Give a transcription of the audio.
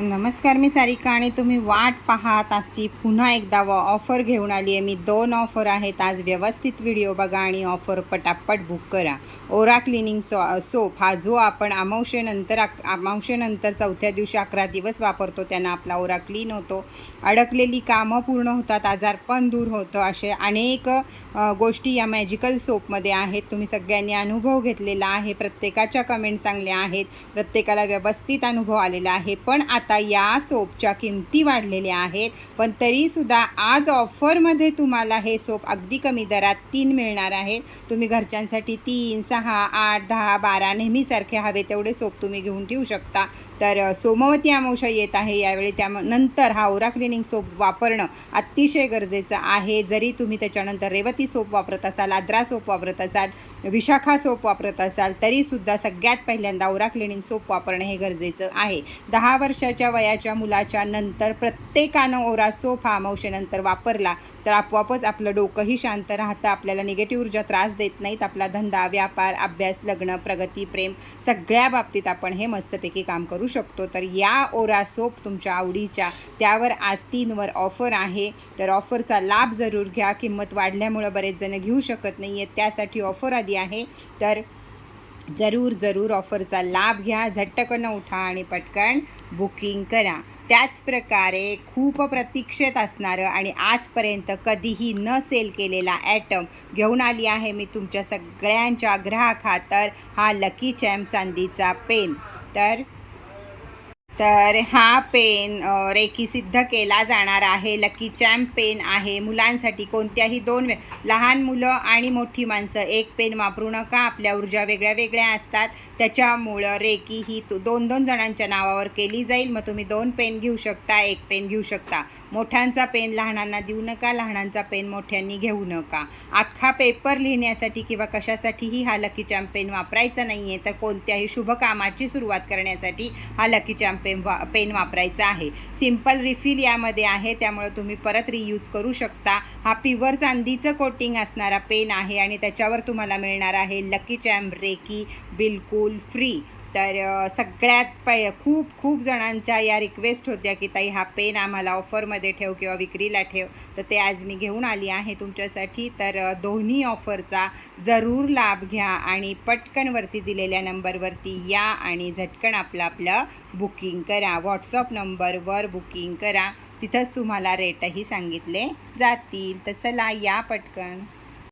नमस्कार मी सारिका आणि तुम्ही वाट पाहात आजची पुन्हा एकदा व ऑफर घेऊन आली आहे. मी दोन ऑफर आहेत. आज व्यवस्थित व्हिडिओ बघा आणि ऑफर पटापट बुक करा. ओरा क्लिनिंग सो सोप हा जो आपण अमावशेनंतर अक अमावशेनंतर चौथ्या दिवशी अकरा दिवस वापरतो त्यांना आपला ओरा क्लीन होतो. अडकलेली कामं पूर्ण होतात आजारपण दूर होतं. असे अनेक गोष्टी या मॅजिकल सोपमध्ये आहेत. तुम्ही सगळ्यांनी अनुभव घेतलेला आहे. प्रत्येकाच्या कमेंट चांगल्या आहेत. प्रत्येकाला व्यवस्थित अनुभव आलेला आहे. पण आता आता या सोपच्या किमती वाढलेल्या आहेत. पण तरीसुद्धा आज ऑफरमध्ये तुम्हाला हे सोप अगदी कमी दरात तीन मिळणार आहेत. तुम्ही घरच्यांसाठी तीन सहा आठ दहा बारा नेहमीसारखे हवे तेवढे सोप तुम्ही घेऊन ठेवू शकता. तर सोमवती अमावस्या येत आहे. यावेळी त्या नंतर हा ओरा क्लिनिंग सोप वापरणं अतिशय गरजेचं आहे. जरी तुम्ही त्याच्यानंतर रेवती सोप वापरत असाल आद्रा सोप वापरत असाल विशाखा सोप वापरत असाल तरीसुद्धा सगळ्यात पहिल्यांदा ओरा क्लिनिंग सोप वापरणं हे गरजेचं आहे. दहा वर्षाच्या वयाच्या मुलाच्या नंतर प्रत्येकानं ओरा सोप अमावशेनंतर वापरला. तर आपोआपच आपलं डोकंही शांत राहतं आपल्याला निगेटिव्ह ऊर्जा त्रास देत नाहीत. आपला धंदा व्यापार अभ्यास लग्न प्रगती प्रेम सगळ्या बाबतीत आपण हे मस्तपैकी काम करू शकतो. तर या ओरा सोप तुमच्या आवडीच्या त्यावर आज तीनवर ऑफर आहे. तर ऑफरचा लाभ जरूर घ्या. किंमत वाढल्यामुळं बरेच जण घेऊ शकत नाही आहेत त्यासाठी ऑफर आली आहे. तर जरूर जरूर ऑफरचा लाभ घ्या. झटकन उठा आणि पटकन बुकिंग करा. त्याचप्रकारे खूप प्रतीक्षेत असणारं आणि आजपर्यंत कधीही न सेल केलेला ॲटम घेऊन आली आहे मी तुमच्या सगळ्यांच्या ग्राहकातर हा लकी चॅम्प चांदीचा पेन. तर तर हा पेन रेकी सिद्ध केला जाणार आहे. लकी चॅम्प पेन आहे. मुलांसाठी कोणत्याही दोन वे लहान मुलं आणि मोठी माणसं एक पेन वापरू नका. आपल्या ऊर्जा वेगळ्या वेगळ्या असतात. त्याच्यामुळं रेकी ही तू दोन दोन जणांच्या नावावर केली जाईल. मग तुम्ही दोन पेन घेऊ शकता एक पेन घेऊ शकता. मोठ्यांचा पेन लहानांना देऊ नका लहानांचा पेन मोठ्यांनी घेऊ नका. अख्खा पेपर लिहिण्यासाठी किंवा कशासाठीही हा लकी चॅम्प पेन वापरायचा नाही आहे तर कोणत्याही शुभ कामाची सुरुवात करण्यासाठी हा लकी चॅम्प पेन वा पेन वापरायचा आहे. सिंपल रिफिल यामध्ये आहे त्यामुळे तुम्ही परत रियूज करू शकता. हा प्युअर चांदीचं कोटिंग असणारा पेन आहे आणि त्याच्यावर तुम्हाला मिळणार आहे लकी चॅम्प रेकी बिलकुल फ्री तर सगळ्यात पै खूप खूप जणांच्या या रिक्वेस्ट होत्या की ताई हा पेन आम्हाला ऑफरमध्ये ठेव किंवा विक्रीला ठेव. तर ते आज मी घेऊन आली आहे तुमच्यासाठी. तर दोन्ही ऑफरचा जरूर लाभ घ्या आणि पटकनवरती दिलेल्या नंबरवरती या आणि झटकन आपलं आपलं बुकिंग करा. व्हॉट्सअप नंबरवर बुकिंग करा. तिथंच तुम्हाला रेटही सांगितले जातील. तर चला या पटकन.